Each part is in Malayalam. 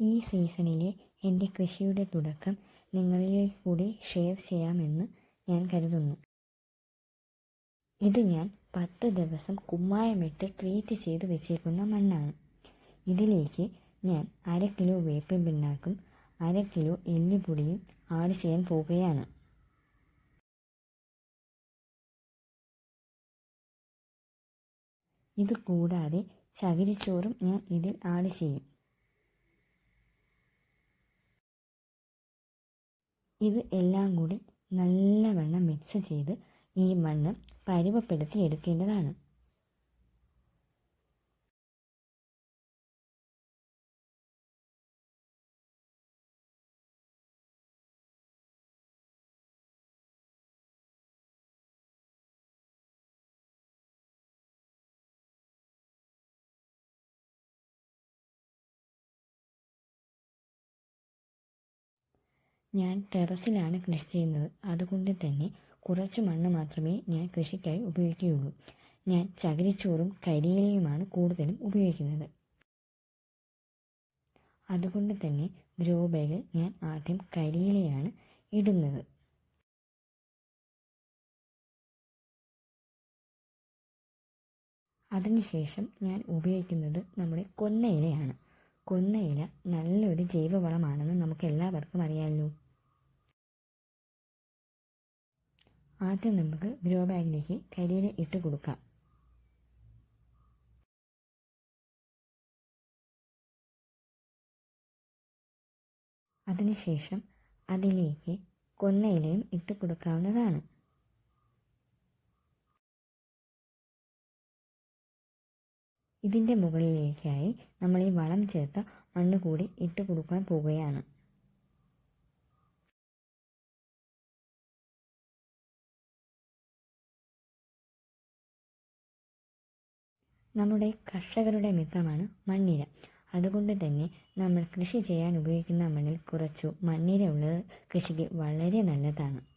ഈ സീസണിലെ എന്റെ കൃഷിയുടെ തുടക്കം നിങ്ങളിലേക്ക് കൂടി ഷെയർ ചെയ്യാമെന്ന് ഞാൻ കരുതുന്നു. ഇത് ഞാൻ പത്ത് ദിവസം കുമ്മായമിട്ട് ട്രീറ്റ് ചെയ്ത് വെച്ചേക്കുന്ന മണ്ണാണ്. ഇതിലേക്ക് ഞാൻ അര കിലോ വേപ്പിൻ പിണ്ണാക്കും അര കിലോ എല്ലുപൊടിയും ആഡ് ചെയ്യാൻ പോവുകയാണ്. ഇത് കൂടാതെ ചകിരിച്ചോറും ഞാൻ ഇതിൽ ആഡ് ചെയ്യും. ഇത് എല്ലാം കൂടി നല്ലവണ്ണം മിക്സ് ചെയ്ത് ഈ മണ്ണ് പരുവപ്പെടുത്തി എടുക്കേണ്ടതാണ്. ഞാൻ ടെറസിലാണ് കൃഷി ചെയ്യുന്നത്. അതുകൊണ്ട് തന്നെ കുറച്ച് മണ്ണ് മാത്രമേ ഞാൻ കൃഷിക്കായി ഉപയോഗിക്കുകയുള്ളൂ. ഞാൻ ചകിരിച്ചോറും കരിയിലയുമാണ് കൂടുതലും ഉപയോഗിക്കുന്നത്. അതുകൊണ്ട് തന്നെ ഗ്രോ ബാഗിൽ ഞാൻ ആദ്യം കരിയിലയാണ് ഇടുന്നത്. അതിനുശേഷം ഞാൻ ഉപയോഗിക്കുന്നത് നമ്മുടെ കൊന്നയിലയാണ്. കൊന്നയില നല്ലൊരു ജൈവവളമാണെന്ന് നമുക്ക് എല്ലാവർക്കും അറിയാമല്ലോ ആദ്യം നമുക്ക് ഗ്രോ ബാഗിലേക്ക് കരിയില ഇട്ട് കൊടുക്കാം. അതിനുശേഷം അതിലേക്ക് കൊന്നയിലയും ഇട്ട് കൊടുക്കാവുന്നതാണ്. ഇതിന്റെ മുകളിലേക്കായി നമ്മൾ ഈ വളം ചേർത്ത മണ്ണ് കൂടി ഇട്ട് കൊടുക്കാൻ പോവുകയാണ്. നമ്മുടെ കർഷകരുടെ മിത്രമാണ് മണ്ണിര. അതുകൊണ്ട് തന്നെ നമ്മൾ കൃഷി ചെയ്യാൻ ഉപയോഗിക്കുന്ന മണ്ണിൽ കുറച്ചു മണ്ണിര ഉള്ളത് കൃഷിക്ക് വളരെ നല്ലതാണ്.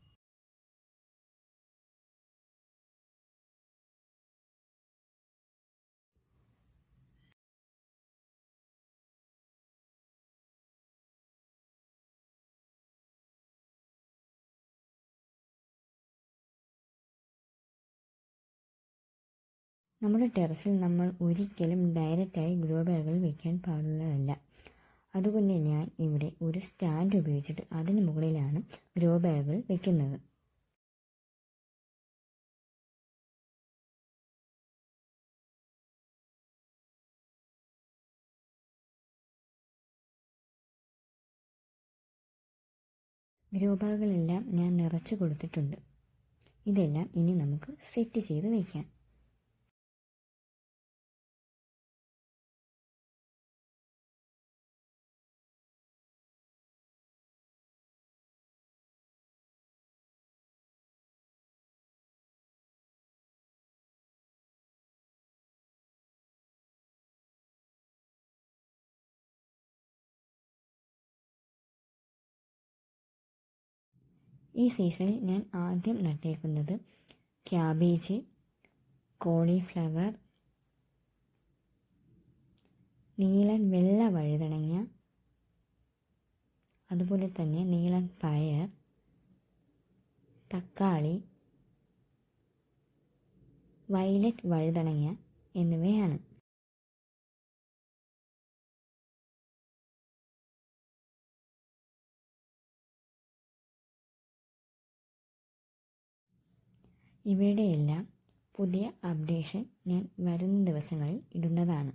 നമ്മുടെ ടെറസിൽ നമ്മൾ ഒരിക്കലും ഡയറക്റ്റായി ഗ്രോ ബാഗുകൾ വയ്ക്കാൻ പാടുള്ളതല്ല. അതുകൊണ്ട് ഞാൻ ഇവിടെ ഒരു സ്റ്റാൻഡ് ഉപയോഗിച്ചിട്ട് അതിന് മുകളിലാണ് ഗ്രോ ബാഗുകൾ വയ്ക്കുന്നത് ഗ്രോ ബാഗുകളെല്ലാം ഞാൻ നിറച്ചു കൊടുത്തിട്ടുണ്ട്. ഇതെല്ലാം ഇനി നമുക്ക് സെറ്റ് ചെയ്ത് വയ്ക്കാം ഈ സീസണിൽ ഞാൻ ആദ്യം നട്ടേക്കുന്നത് ക്യാബേജ് കോളിഫ്ലവർ നീളൻ വെള്ള വഴുതണങ്ങ അതുപോലെ തന്നെ നീളൻ പയർ തക്കാളി വയലറ്റ് വഴുതണങ്ങ എന്നിവയാണ്. ഇവയുടെയെല്ലാം പുതിയ അപ്ഡേഷൻ ഞാൻ വരുന്ന ദിവസങ്ങളിൽ ഇടുന്നതാണ്.